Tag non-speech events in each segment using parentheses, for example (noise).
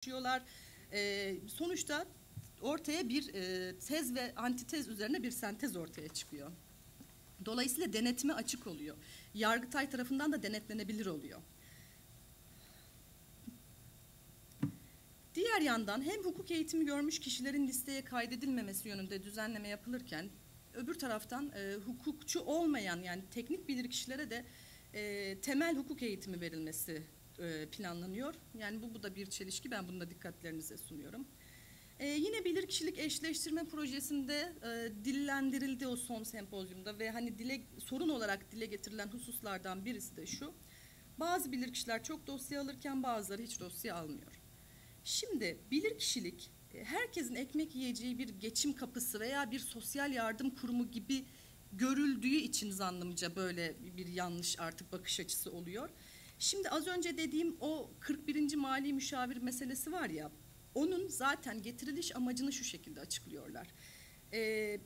çalışıyorlar. E, sonuçta ortaya bir e, tez ve antitez üzerine bir sentez ortaya çıkıyor. Dolayısıyla denetime açık oluyor. Yargıtay tarafından da denetlenebilir oluyor. Diğer yandan hem hukuk eğitimi görmüş kişilerin listeye kaydedilmemesi yönünde düzenleme yapılırken öbür taraftan e, hukukçu olmayan yani teknik bilir kişilere de e, temel hukuk eğitimi verilmesi e, planlanıyor. Yani bu, bu da bir çelişki. Ben bunu da dikkatlerinize sunuyorum. E, yine bilirkişilik eşleştirme projesinde e, dillendirildi o son sempozyumda ve hani dile sorun olarak dile getirilen hususlardan birisi de şu. Bazı bilirkişiler çok dosya alırken bazıları hiç dosya almıyor. Şimdi bilirkişilik e, herkesin ekmek yiyeceği bir geçim kapısı veya bir sosyal yardım kurumu gibi görüldüğü için zannımca böyle bir yanlış artık bakış açısı oluyor. Şimdi az önce dediğim o 41. mali müşavir meselesi var ya, onun zaten getiriliş amacını şu şekilde açıklıyorlar. Ee,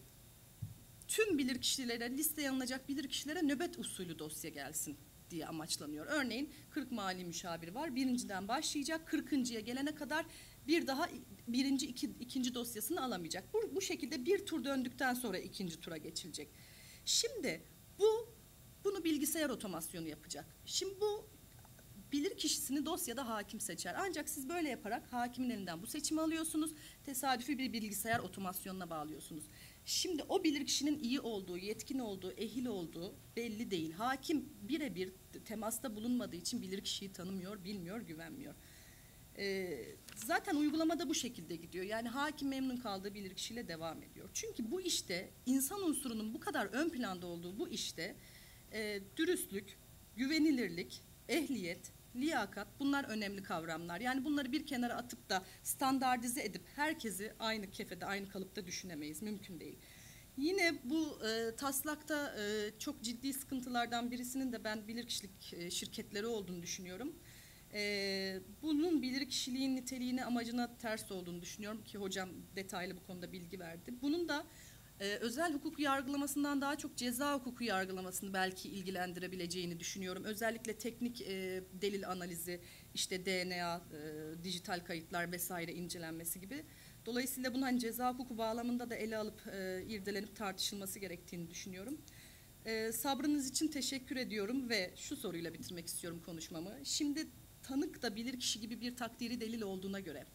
tüm bilirkişilere, listeye alınacak bilirkişilere nöbet usulü dosya gelsin diye amaçlanıyor. Örneğin 40 mali müşavir var. Birinciden başlayacak. 40.ya gelene kadar bir daha birinci, iki, ikinci dosyasını alamayacak. Bu, bu şekilde bir tur döndükten sonra ikinci tura geçilecek. Şimdi bu bunu bilgisayar otomasyonu yapacak. Şimdi bu bilir kişisini dosyada hakim seçer. Ancak siz böyle yaparak hakimin elinden bu seçimi alıyorsunuz. Tesadüfi bir bilgisayar otomasyonuna bağlıyorsunuz. Şimdi o bilir kişinin iyi olduğu, yetkin olduğu, ehil olduğu belli değil. Hakim birebir temasta bulunmadığı için bilir kişiyi tanımıyor, bilmiyor, güvenmiyor. Ee, zaten uygulamada bu şekilde gidiyor. Yani hakim memnun kaldığı bilir kişiyle devam ediyor. Çünkü bu işte insan unsurunun bu kadar ön planda olduğu bu işte e, dürüstlük, güvenilirlik, ehliyet, liyakat bunlar önemli kavramlar. Yani bunları bir kenara atıp da standartize edip herkesi aynı kefede, aynı kalıpta düşünemeyiz. Mümkün değil. Yine bu e, taslakta e, çok ciddi sıkıntılardan birisinin de ben bilirkişilik e, şirketleri olduğunu düşünüyorum. E, bunun bilirkişiliğin niteliğine, amacına ters olduğunu düşünüyorum ki hocam detaylı bu konuda bilgi verdi. Bunun da e, özel hukuk yargılamasından daha çok ceza hukuku yargılamasını belki ilgilendirebileceğini düşünüyorum. Özellikle teknik e, delil analizi, işte DNA, e, dijital kayıtlar vesaire incelenmesi gibi. Dolayısıyla bunun hani ceza hukuku bağlamında da ele alıp e, irdelenip tartışılması gerektiğini düşünüyorum. E, sabrınız için teşekkür ediyorum ve şu soruyla bitirmek istiyorum konuşmamı. Şimdi tanık da bilir kişi gibi bir takdiri delil olduğuna göre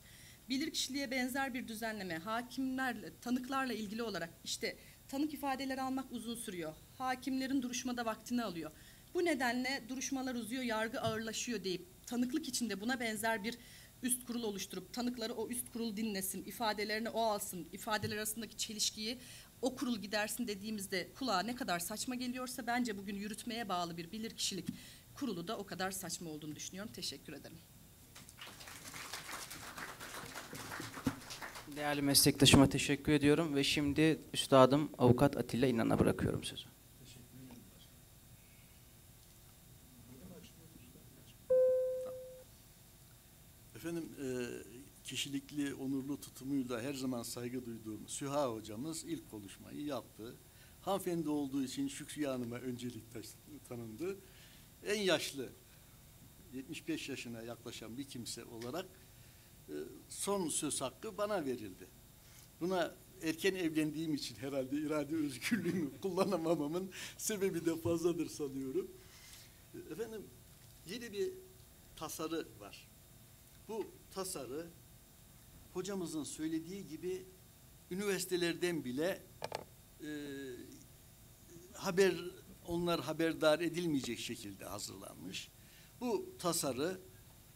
bilirkişiliğe benzer bir düzenleme hakimlerle, tanıklarla ilgili olarak işte tanık ifadeleri almak uzun sürüyor. Hakimlerin duruşmada vaktini alıyor. Bu nedenle duruşmalar uzuyor, yargı ağırlaşıyor deyip tanıklık içinde buna benzer bir üst kurul oluşturup tanıkları o üst kurul dinlesin, ifadelerini o alsın, ifadeler arasındaki çelişkiyi o kurul gidersin dediğimizde kulağa ne kadar saçma geliyorsa bence bugün yürütmeye bağlı bir bilirkişilik kurulu da o kadar saçma olduğunu düşünüyorum. Teşekkür ederim. Değerli meslektaşıma teşekkür ediyorum ve şimdi üstadım avukat Atilla İnan'a bırakıyorum sözü. Efendim e, kişilikli, onurlu tutumuyla her zaman saygı duyduğum Süha hocamız ilk konuşmayı yaptı. Hanımefendi olduğu için Şükrü Hanım'a öncelik tanındı. En yaşlı, 75 yaşına yaklaşan bir kimse olarak son söz hakkı bana verildi. Buna erken evlendiğim için herhalde irade özgürlüğümü (laughs) kullanamamamın sebebi de fazladır sanıyorum. E, efendim yeni bir tasarı var. Bu tasarı hocamızın söylediği gibi üniversitelerden bile e, haber onlar haberdar edilmeyecek şekilde hazırlanmış. Bu tasarı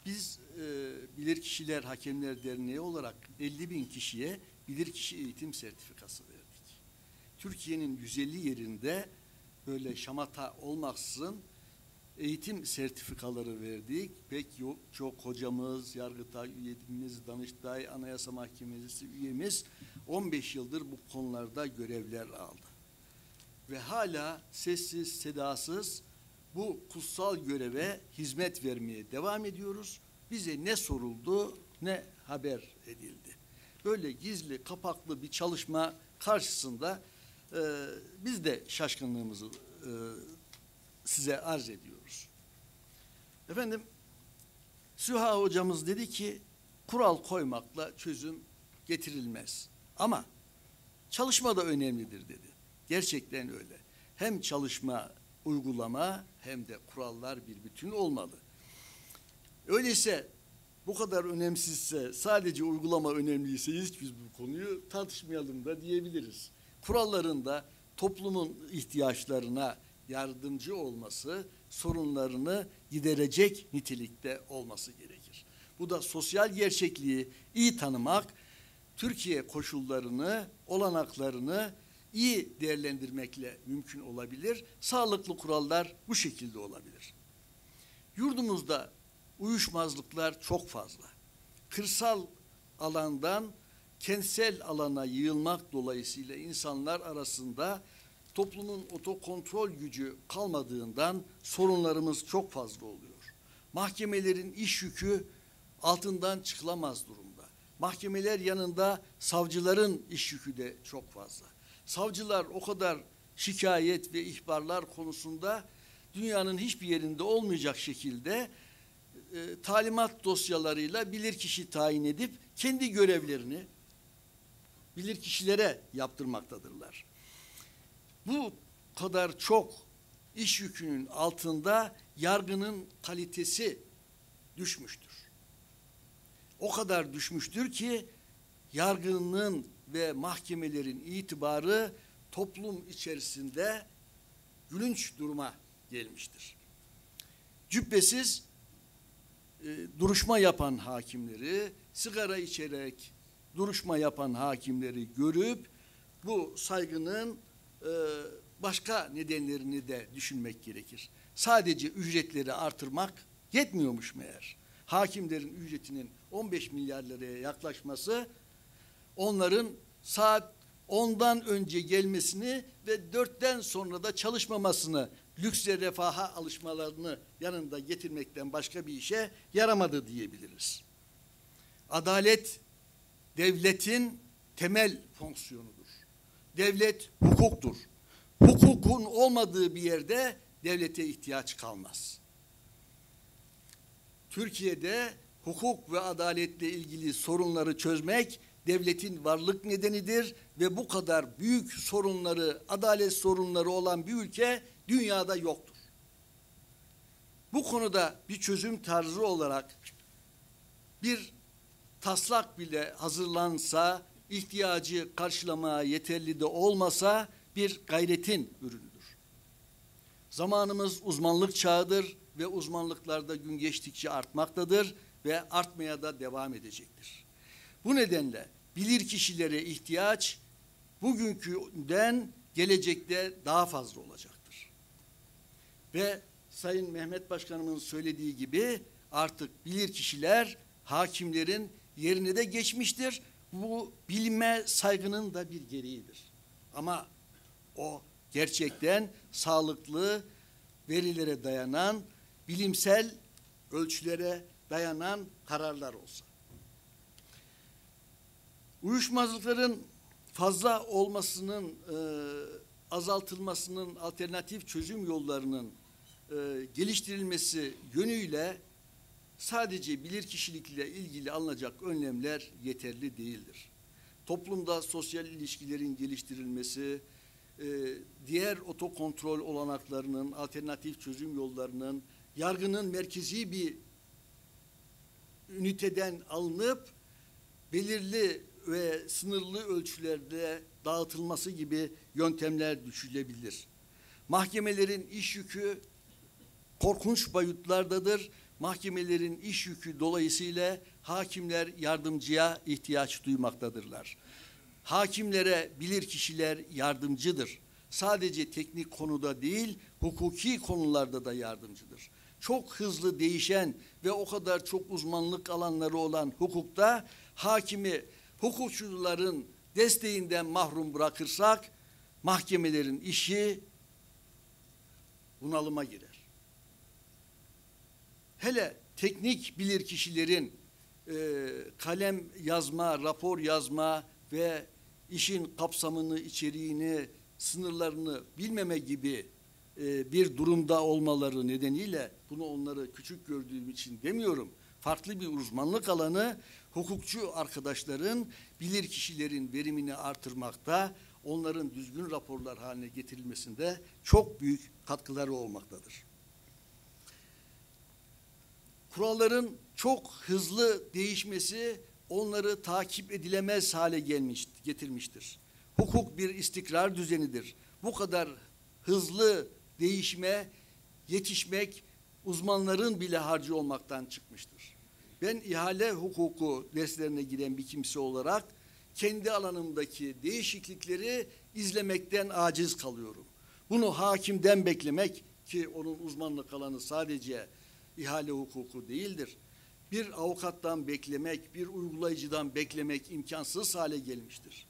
biz e, Bilirkişiler Hakemler Derneği olarak 50 bin kişiye bilirkişi eğitim sertifikası verdik. Türkiye'nin 150 yerinde böyle şamata olmaksızın eğitim sertifikaları verdik. Pek yok, çok hocamız, Yargıtay üyemiz, Danıştay, Anayasa Mahkemesi üyemiz 15 yıldır bu konularda görevler aldı. Ve hala sessiz, sedasız bu kutsal göreve hizmet vermeye devam ediyoruz. Bize ne soruldu ne haber edildi. Böyle gizli, kapaklı bir çalışma karşısında e, biz de şaşkınlığımızı e, size arz ediyoruz. Efendim, Süha hocamız dedi ki, kural koymakla çözüm getirilmez. Ama çalışma da önemlidir dedi. Gerçekten öyle. Hem çalışma, uygulama hem de kurallar bir bütün olmalı. Öyleyse bu kadar önemsizse sadece uygulama önemliyse hiç biz bu konuyu tartışmayalım da diyebiliriz. Kuralların da toplumun ihtiyaçlarına yardımcı olması, sorunlarını giderecek nitelikte olması gerekir. Bu da sosyal gerçekliği iyi tanımak, Türkiye koşullarını, olanaklarını iyi değerlendirmekle mümkün olabilir. Sağlıklı kurallar bu şekilde olabilir. Yurdumuzda uyuşmazlıklar çok fazla. Kırsal alandan kentsel alana yığılmak dolayısıyla insanlar arasında toplumun otokontrol gücü kalmadığından sorunlarımız çok fazla oluyor. Mahkemelerin iş yükü altından çıkılamaz durumda. Mahkemeler yanında savcıların iş yükü de çok fazla. Savcılar o kadar şikayet ve ihbarlar konusunda dünyanın hiçbir yerinde olmayacak şekilde e, talimat dosyalarıyla bilirkişi tayin edip kendi görevlerini bilirkişilere yaptırmaktadırlar. Bu kadar çok iş yükünün altında yargının kalitesi düşmüştür. O kadar düşmüştür ki yargının ve mahkemelerin itibarı toplum içerisinde gülünç duruma gelmiştir. Cübbesiz e, duruşma yapan hakimleri, sigara içerek duruşma yapan hakimleri görüp bu saygının e, başka nedenlerini de düşünmek gerekir. Sadece ücretleri artırmak yetmiyormuş meğer. Hakimlerin ücretinin 15 milyar liraya yaklaşması onların saat 10'dan önce gelmesini ve 4'ten sonra da çalışmamasını, lüks ve refaha alışmalarını yanında getirmekten başka bir işe yaramadı diyebiliriz. Adalet devletin temel fonksiyonudur. Devlet hukuktur. Hukukun olmadığı bir yerde devlete ihtiyaç kalmaz. Türkiye'de hukuk ve adaletle ilgili sorunları çözmek devletin varlık nedenidir ve bu kadar büyük sorunları, adalet sorunları olan bir ülke dünyada yoktur. Bu konuda bir çözüm tarzı olarak bir taslak bile hazırlansa, ihtiyacı karşılamaya yeterli de olmasa bir gayretin ürünüdür. Zamanımız uzmanlık çağıdır ve uzmanlıklarda gün geçtikçe artmaktadır ve artmaya da devam edecektir. Bu nedenle bilir kişilere ihtiyaç bugünküden gelecekte daha fazla olacaktır. Ve Sayın Mehmet Başkanımın söylediği gibi artık bilir kişiler hakimlerin yerine de geçmiştir. Bu bilme saygının da bir gereğidir. Ama o gerçekten sağlıklı verilere dayanan, bilimsel ölçülere dayanan kararlar olsa. Uyuşmazlıkların fazla olmasının e, azaltılmasının alternatif çözüm yollarının e, geliştirilmesi yönüyle sadece bilir kişilikle ilgili alınacak önlemler yeterli değildir. Toplumda sosyal ilişkilerin geliştirilmesi, e, diğer otokontrol olanaklarının, alternatif çözüm yollarının, yargının merkezi bir üniteden alınıp belirli ve sınırlı ölçülerde dağıtılması gibi yöntemler düşülebilir. Mahkemelerin iş yükü korkunç boyutlardadır mahkemelerin iş yükü dolayısıyla hakimler yardımcıya ihtiyaç duymaktadırlar. Hakimlere bilir kişiler yardımcıdır. Sadece teknik konuda değil, hukuki konularda da yardımcıdır. Çok hızlı değişen ve o kadar çok uzmanlık alanları olan hukukta hakimi hukukçuların desteğinden mahrum bırakırsak mahkemelerin işi bunalıma girer hele teknik bilir kişilerin e, kalem yazma, rapor yazma ve işin kapsamını, içeriğini, sınırlarını bilmeme gibi e, bir durumda olmaları nedeniyle bunu onları küçük gördüğüm için demiyorum. Farklı bir uzmanlık alanı hukukçu arkadaşların, bilir kişilerin verimini artırmakta, onların düzgün raporlar haline getirilmesinde çok büyük katkıları olmaktadır. Kuralların çok hızlı değişmesi onları takip edilemez hale gelmiş, getirmiştir. Hukuk bir istikrar düzenidir. Bu kadar hızlı değişme, yetişmek uzmanların bile harcı olmaktan çıkmıştır. Ben ihale hukuku derslerine giren bir kimse olarak kendi alanımdaki değişiklikleri izlemekten aciz kalıyorum. Bunu hakimden beklemek ki onun uzmanlık alanı sadece ihale hukuku değildir. Bir avukattan beklemek, bir uygulayıcıdan beklemek imkansız hale gelmiştir.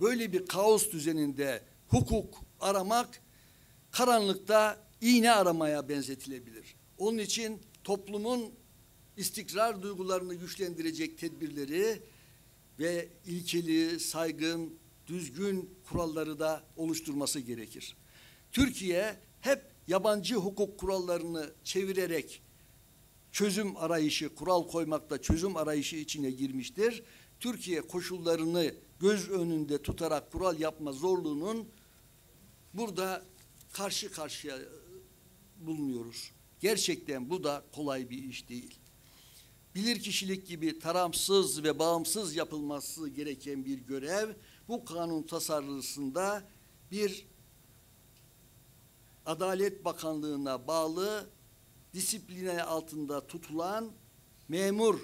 Böyle bir kaos düzeninde hukuk aramak karanlıkta iğne aramaya benzetilebilir. Onun için toplumun istikrar duygularını güçlendirecek tedbirleri ve ilkeli, saygın, düzgün kuralları da oluşturması gerekir. Türkiye hep yabancı hukuk kurallarını çevirerek çözüm arayışı, kural koymakta çözüm arayışı içine girmiştir. Türkiye koşullarını göz önünde tutarak kural yapma zorluğunun burada karşı karşıya bulunuyoruz. Gerçekten bu da kolay bir iş değil. Bilirkişilik gibi taramsız ve bağımsız yapılması gereken bir görev bu kanun tasarrusunda bir Adalet Bakanlığı'na bağlı disipline altında tutulan memur,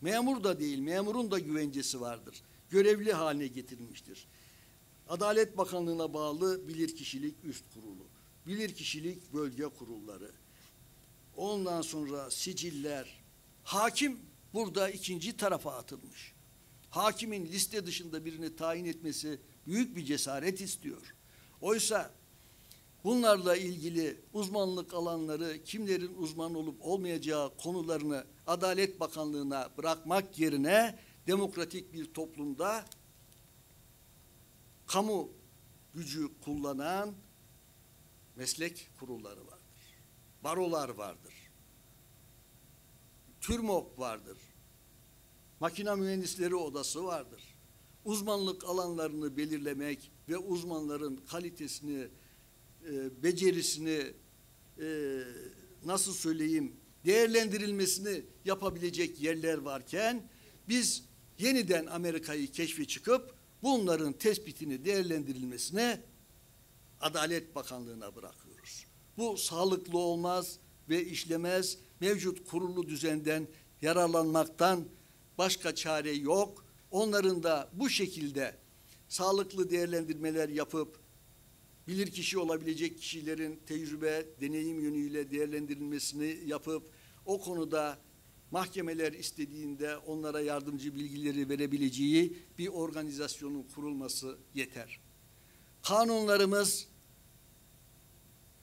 memur da değil, memurun da güvencesi vardır. Görevli haline getirilmiştir. Adalet Bakanlığı'na bağlı bilirkişilik üst kurulu, bilirkişilik bölge kurulları, ondan sonra siciller, hakim burada ikinci tarafa atılmış. Hakimin liste dışında birini tayin etmesi büyük bir cesaret istiyor. Oysa bunlarla ilgili uzmanlık alanları, kimlerin uzman olup olmayacağı konularını Adalet Bakanlığı'na bırakmak yerine demokratik bir toplumda kamu gücü kullanan meslek kurulları vardır. Barolar vardır. TÜRMOP vardır. Makina Mühendisleri Odası vardır. Uzmanlık alanlarını belirlemek ve uzmanların kalitesini, e, becerisini e, nasıl söyleyeyim değerlendirilmesini yapabilecek yerler varken biz yeniden Amerika'yı keşfe çıkıp bunların tespitini değerlendirilmesine Adalet Bakanlığı'na bırakıyoruz. Bu sağlıklı olmaz ve işlemez. Mevcut kurulu düzenden yararlanmaktan başka çare yok. Onların da bu şekilde sağlıklı değerlendirmeler yapıp bilirkişi olabilecek kişilerin tecrübe, deneyim yönüyle değerlendirilmesini yapıp o konuda mahkemeler istediğinde onlara yardımcı bilgileri verebileceği bir organizasyonun kurulması yeter. Kanunlarımız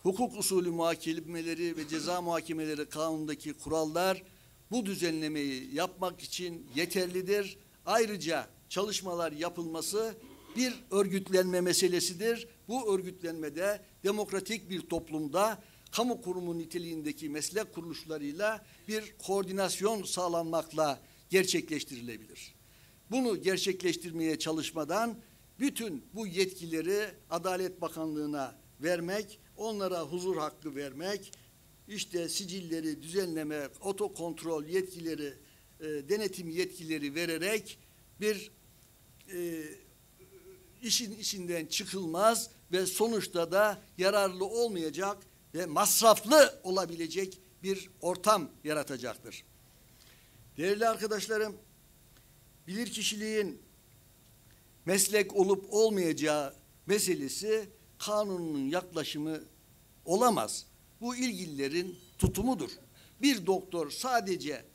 hukuk usulü muhakemeleri ve ceza muhakemeleri kanundaki kurallar bu düzenlemeyi yapmak için yeterlidir. Ayrıca çalışmalar yapılması bir örgütlenme meselesidir. Bu örgütlenmede demokratik bir toplumda kamu kurumu niteliğindeki meslek kuruluşlarıyla bir koordinasyon sağlanmakla gerçekleştirilebilir. Bunu gerçekleştirmeye çalışmadan bütün bu yetkileri Adalet Bakanlığı'na vermek, onlara huzur hakkı vermek, işte sicilleri düzenleme, otokontrol yetkileri, e, denetim yetkileri vererek bir e, işin içinden çıkılmaz ve sonuçta da yararlı olmayacak ve masraflı olabilecek bir ortam yaratacaktır. Değerli arkadaşlarım, bilirkişiliğin meslek olup olmayacağı meselesi kanunun yaklaşımı olamaz. Bu ilgililerin tutumudur. Bir doktor sadece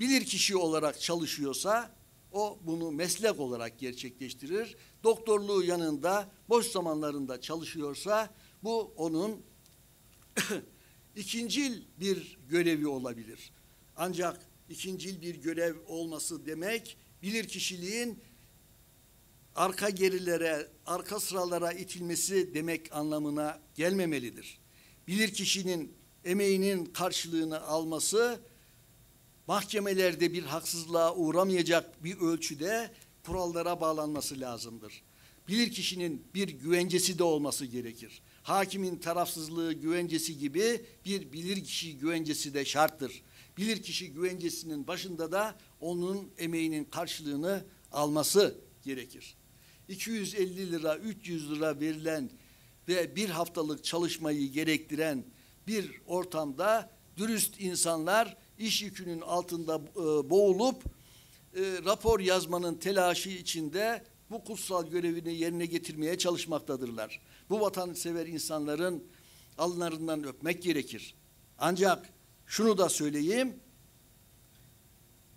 bilirkişi olarak çalışıyorsa o bunu meslek olarak gerçekleştirir. Doktorluğu yanında boş zamanlarında çalışıyorsa bu onun (coughs) ikincil bir görevi olabilir. Ancak ikincil bir görev olması demek bilir kişiliğin arka gerilere, arka sıralara itilmesi demek anlamına gelmemelidir. Bilir kişinin emeğinin karşılığını alması mahkemelerde bir haksızlığa uğramayacak bir ölçüde kurallara bağlanması lazımdır. Bilirkişinin bir güvencesi de olması gerekir. Hakimin tarafsızlığı güvencesi gibi bir bilirkişi güvencesi de şarttır. Bilirkişi güvencesinin başında da onun emeğinin karşılığını alması gerekir. 250 lira, 300 lira verilen ve bir haftalık çalışmayı gerektiren bir ortamda dürüst insanlar iş yükünün altında e, boğulup e, rapor yazmanın telaşı içinde bu kutsal görevini yerine getirmeye çalışmaktadırlar. Bu vatansever insanların alınlarından öpmek gerekir. Ancak şunu da söyleyeyim,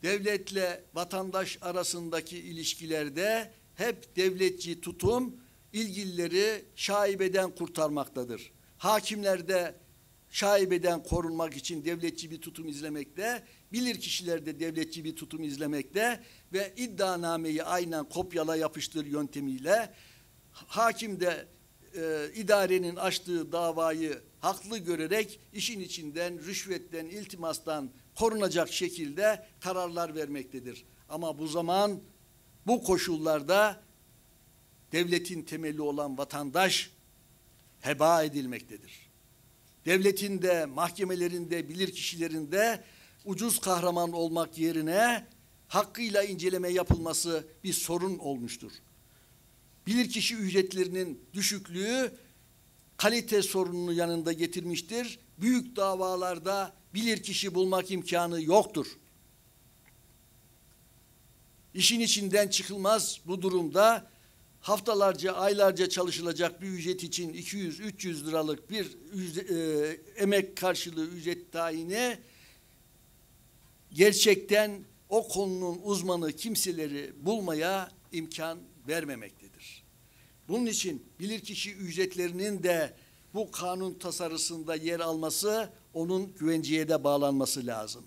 devletle vatandaş arasındaki ilişkilerde hep devletçi tutum ilgilileri şaibeden kurtarmaktadır. Hakimler de şaibeden korunmak için devletçi bir tutum izlemekte, bilir kişiler de devletçi bir tutum izlemekte ve iddianameyi aynen kopyala yapıştır yöntemiyle hakim de e, idarenin açtığı davayı haklı görerek işin içinden rüşvetten, iltimastan korunacak şekilde kararlar vermektedir. Ama bu zaman bu koşullarda devletin temeli olan vatandaş heba edilmektedir. Devletin de mahkemelerinde bilir kişilerinde ucuz kahraman olmak yerine hakkıyla inceleme yapılması bir sorun olmuştur. Bilirkişi ücretlerinin düşüklüğü kalite sorununu yanında getirmiştir. Büyük davalarda bilirkişi bulmak imkanı yoktur. İşin içinden çıkılmaz bu durumda haftalarca, aylarca çalışılacak bir ücret için 200-300 liralık bir ücret, e, emek karşılığı ücret tayini gerçekten o konunun uzmanı kimseleri bulmaya imkan vermemektedir. Bunun için bilirkişi ücretlerinin de bu kanun tasarısında yer alması, onun güvenceye de bağlanması lazım.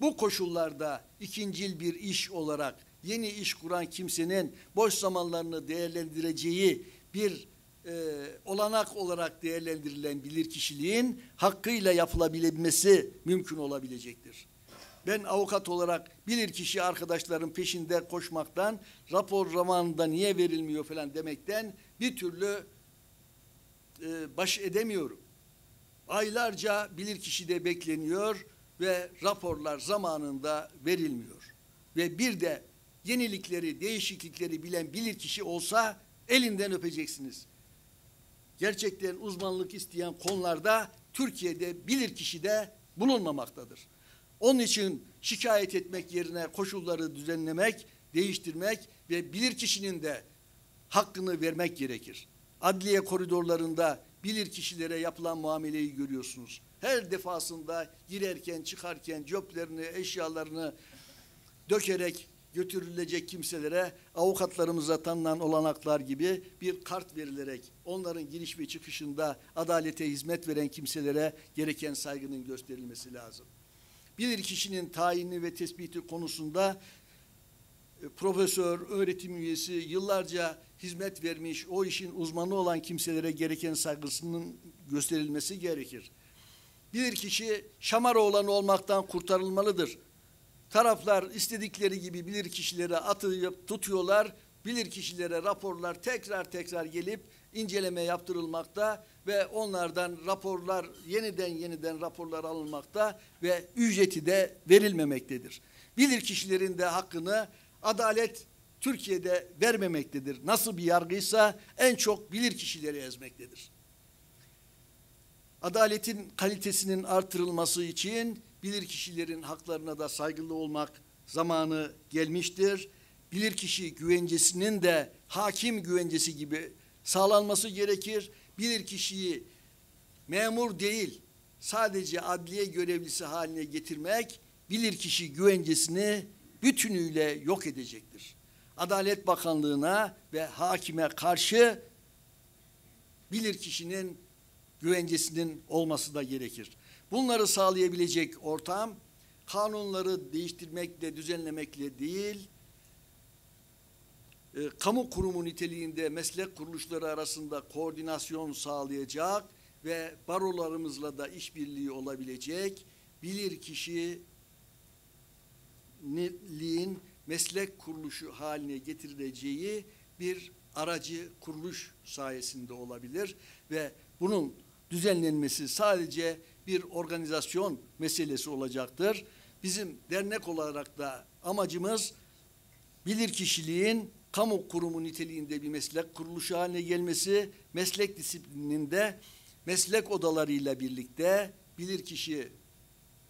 Bu koşullarda ikincil bir iş olarak yeni iş kuran kimsenin boş zamanlarını değerlendireceği bir e, olanak olarak değerlendirilen bilirkişiliğin hakkıyla yapılabilmesi mümkün olabilecektir. Ben avukat olarak bilirkişi arkadaşların peşinde koşmaktan, rapor zamanında niye verilmiyor falan demekten bir türlü e, baş edemiyorum. Aylarca bilirkişi de bekleniyor ve raporlar zamanında verilmiyor. Ve bir de yenilikleri, değişiklikleri bilen bilirkişi olsa elinden öpeceksiniz. Gerçekten uzmanlık isteyen konularda Türkiye'de bilirkişi de bulunmamaktadır. Onun için şikayet etmek yerine koşulları düzenlemek, değiştirmek ve bilirkişinin de hakkını vermek gerekir. Adliye koridorlarında bilirkişilere yapılan muameleyi görüyorsunuz. Her defasında girerken, çıkarken cöplerini, eşyalarını dökerek götürülecek kimselere avukatlarımıza tanınan olanaklar gibi bir kart verilerek onların giriş ve çıkışında adalete hizmet veren kimselere gereken saygının gösterilmesi lazım. Bir kişinin tayini ve tespiti konusunda e, profesör, öğretim üyesi yıllarca hizmet vermiş, o işin uzmanı olan kimselere gereken saygısının gösterilmesi gerekir. Bir kişi Şamaroğlan olmaktan kurtarılmalıdır. Taraflar istedikleri gibi bilir kişilere atıyıp tutuyorlar. Bilir kişilere raporlar tekrar tekrar gelip inceleme yaptırılmakta ve onlardan raporlar yeniden yeniden raporlar alınmakta ve ücreti de verilmemektedir. Bilir kişilerin de hakkını adalet Türkiye'de vermemektedir. Nasıl bir yargıysa en çok bilir kişileri ezmektedir. Adaletin kalitesinin artırılması için bilir kişilerin haklarına da saygılı olmak zamanı gelmiştir. Bilir kişi güvencesinin de hakim güvencesi gibi sağlanması gerekir. Bilir kişiyi memur değil sadece adliye görevlisi haline getirmek bilir kişi güvencesini bütünüyle yok edecektir. Adalet Bakanlığı'na ve hakime karşı bilir kişinin güvencesinin olması da gerekir. Bunları sağlayabilecek ortam kanunları değiştirmekle, düzenlemekle değil, e, kamu kurumu niteliğinde meslek kuruluşları arasında koordinasyon sağlayacak ve barolarımızla da işbirliği olabilecek bilir kişi düzenliliğin meslek kuruluşu haline getirileceği bir aracı kuruluş sayesinde olabilir ve bunun düzenlenmesi sadece bir organizasyon meselesi olacaktır. Bizim dernek olarak da amacımız bilirkişiliğin kamu kurumu niteliğinde bir meslek kuruluşu haline gelmesi, meslek disiplininde meslek odalarıyla birlikte bilirkişi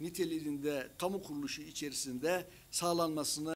niteliğinde kamu kuruluşu içerisinde sağlanmasını